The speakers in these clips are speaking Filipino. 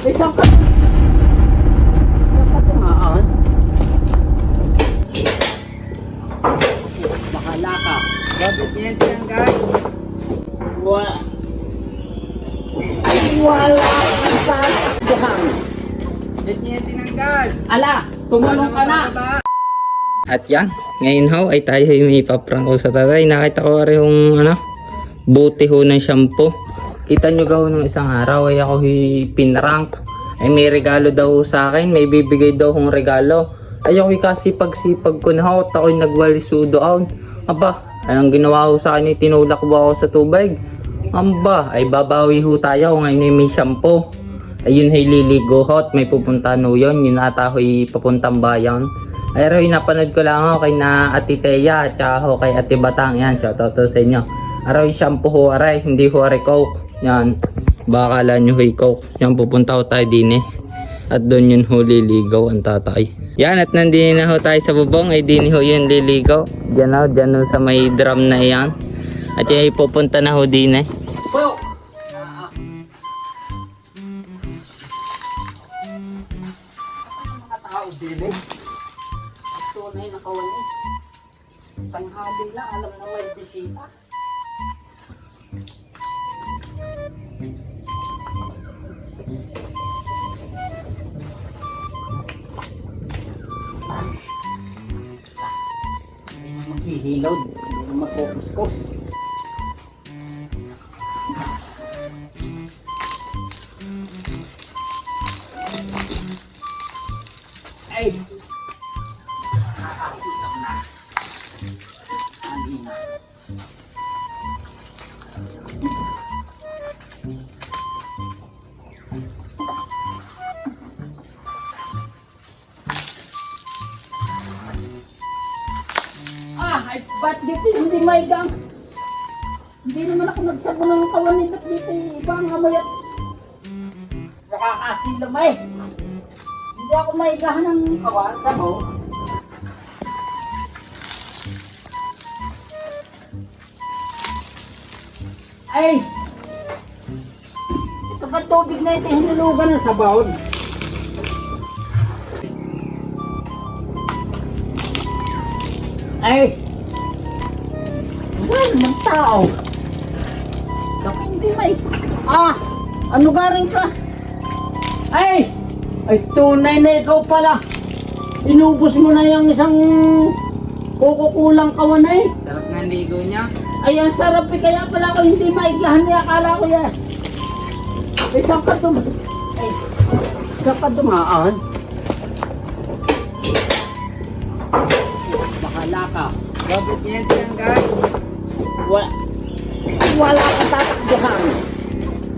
Isang ka. Isang ka tumaan. Bakala ka. Bakit yan tinanggal? Wala. Wala kang tatakbuhan. Bakit yan tinanggal? Ala, tumalong ka na. At yan, ngayon ho ay tayo ay may paprang ko sa tatay. Nakita ko rin yung ano, buti ho ng shampoo. Kita nyo gaw nung isang araw ay ako pinrank. Ay may regalo daw sa akin, may bibigay daw kong regalo. Ay ako'y kasi pagsipag ko na ho, ako'y nagwalisudo doon. Aba, anong ginawa ho sa akin, ay tinulak ba ako sa tubig? Amba, ay babawi ho tayo ngayon ay may shampoo. Ayun ay liligo ho at may pupunta no yun. Yun ata ho'y papuntang bayan. Ay rin, napanood ko lang ho kay na Ate Teya at saka ho kay Ate Batang. Yan, shoutout to sa inyo. Aray, shampoo ho aray, hindi ho aray coke. Yan, baka kala nyo coke. Yan, pupunta ho tayo din eh. At doon yun ho liligaw ang tatay. Yan, at nandini na ho tayo sa bubong. Ay din ho yun liligaw. Diyan ho, dyan ho sa may drum na yan. At yan ay pupunta na ho din eh. Eh. At tunay na kawan eh. Tanghali lang, alam na may bisita. Makukuskus. Ay! Ay, ba't dito hindi may gang? Hindi naman ako nagsabo ng kawan nito dito iba ang amoy at nakakasilaw eh. Hindi ako maigahan ng kawan sa mo. Ay! Ito ba tubig na ito hinulugan na sa baon? Ay! Wala naman tao. Bakit hindi may... Ah! Ano garing ka? Ay! Ay, tunay na ikaw pala. Inubos mo na yung isang kukukulang kawan eh. Sarap ng ligo niya. Ay, ang sarap eh. Kaya pala ako hindi maiglahan niya. Akala ko yan. Isang ka tum... Ay, isang ka dumaan. Bakala ka. Bakit yan tinanggal? Wala. Wala ka tatakbuhan.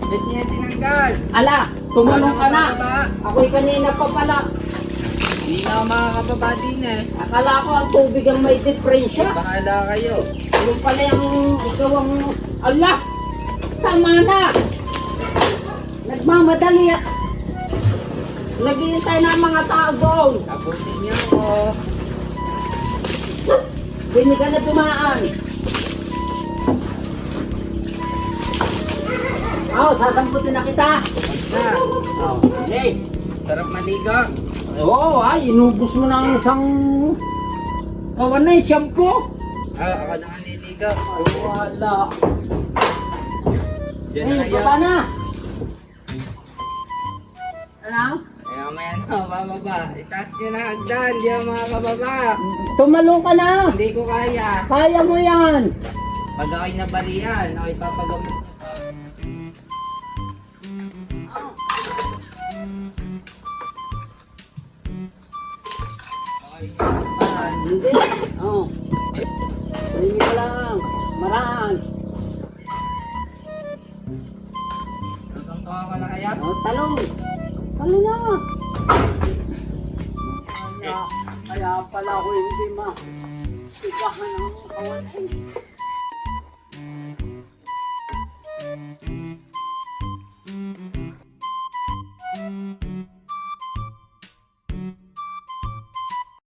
Bakit yan tinanggal? Ala, tumalong ka na. Ako'y kanina pa pala. Hindi na ako makakababa din eh. Akala ko ang tubig ang may diferensya. Bahala kayo. Yung pala yung ikaw ang... Allah! Tama na! Nagmamadali at... Naghihintay na ang mga tao doon. Tapusin niyo ako. Hindi ka na dumaan. Oo, oh, sasamputin na kita. Na, Oh, hey. sarap maligo. Oo, ay, inubos mo na ang isang... Kawan na yung shampoo. Ah, ako na nga niligo. Ay, wala. Diyan na Ay, kayo. baba na. Ano? Ay, mamaya na, bababa. Itaas niyo na hagdan, hindi ako makakababa. Tumalong ka na. Hindi ko kaya. Kaya mo yan. Pag ako'y nabalian, ako'y papagamot Kaya, pala ako hindi ma. Ikahan ang kawan.